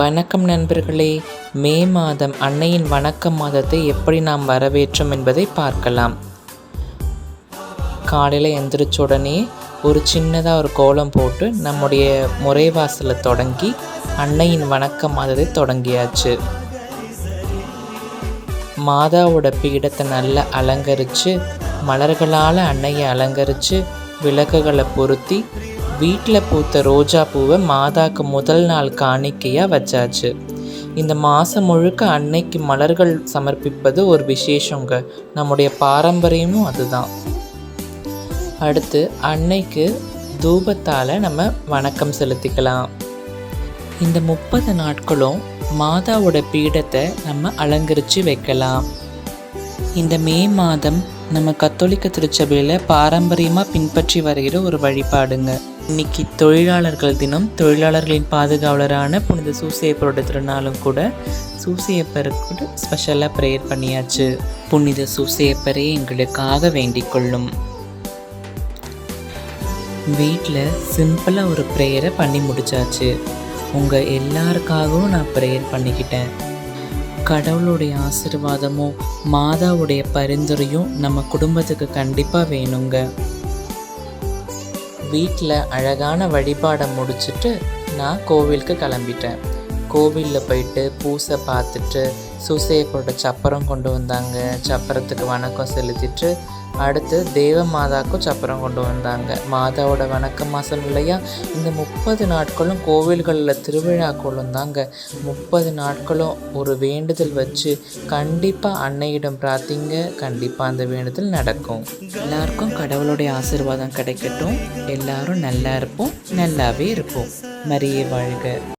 வணக்கம் நண்பர்களே. மே மாதம் அன்னையின் வணக்க மாதத்தை எப்படி நாம் வரவேற்றோம் என்பதை பார்க்கலாம். காலையில் எந்திரிச்ச உடனே ஒரு சின்னதாக ஒரு கோலம் போட்டு நம்முடைய முறைவாசலை தொடங்கி அன்னையின் வணக்க மாதத்தை தொடங்கியாச்சு. மாதாவோட பீடத்தை நல்லா அலங்கரித்து மலர்களால் அன்னையை அலங்கரித்து விளக்குகளை பொருத்தி வீட்டில் பூத்த ரோஜா பூவை மாதாக்கு முதல் நாள் காணிக்கையாக வச்சாச்சு. இந்த மாதம் முழுக்க அன்னைக்கு மலர்கள் சமர்ப்பிப்பது ஒரு விசேஷங்க. நம்முடைய பாரம்பரியமும் அதுதான். அடுத்து அன்னைக்கு தூபத்தால் நம்ம வணக்கம் செலுத்திக்கலாம். இந்த முப்பது நாட்களும் மாதாவோட பீடத்தை நம்ம அலங்கரித்து வைக்கலாம். இந்த மே மாதம் நம்ம கத்தோலிக்க திருச்சபையில் பாரம்பரியமாக பின்பற்றி வருகிற ஒரு வழிபாடுங்க. இன்னைக்கு தொழிலாளர்கள் தினம் தொழிலாளர்களின் பாதுகாவலரான புனித சூசையப்பரோட திருநாளும் கூட சூசையப்பருக்கு ஸ்பெஷலாக ப்ரேயர் பண்ணியாச்சு. புனித சூசையப்பரே எங்களுக்காக வேண்டிக் கொள்ளும். வீட்டில் சிம்பிளாக ஒரு ப்ரேயரை பண்ணி முடிச்சாச்சு. உங்கள் எல்லாருக்காகவும் நான் ப்ரேயர் பண்ணிக்கிட்டேன். கடவுளுடைய ஆசிர்வாதமும் மாதாவுடைய பரிந்துரையும் நம்ம குடும்பத்துக்கு கண்டிப்பாக வேணுங்க. வீட்டில் அழகான வழிபாடை முடிச்சுட்டு நான் கோவிலுக்கு கிளம்பிட்டேன். கோவிலில் போயிட்டு பூசை பார்த்துட்டு சூசையப்போட சப்பரம் கொண்டு வந்தாங்க. சப்பரத்துக்கு வணக்கம் செலுத்திட்டு அடுத்து தேவ மாதாக்கும் சப்பரம் கொண்டு வந்தாங்க. மாதாவோட வணக்க மாதம் இல்லையா? இந்த முப்பது நாட்களும் கோவில்களில் திருவிழாக்களும் தாங்க. முப்பது நாட்களும் ஒரு வேண்டுதல் வச்சு கண்டிப்பாக அன்னையிடம் பிரார்த்திங்க கண்டிப்பாக அந்த வேண்டுதல் நடக்கும். எல்லாருக்கும் கடவுளுடைய ஆசீர்வாதம் கிடைக்கட்டும். எல்லாரும் நல்லா இருப்போம் நல்லாவே இருப்போம். மரியே வாழ்க.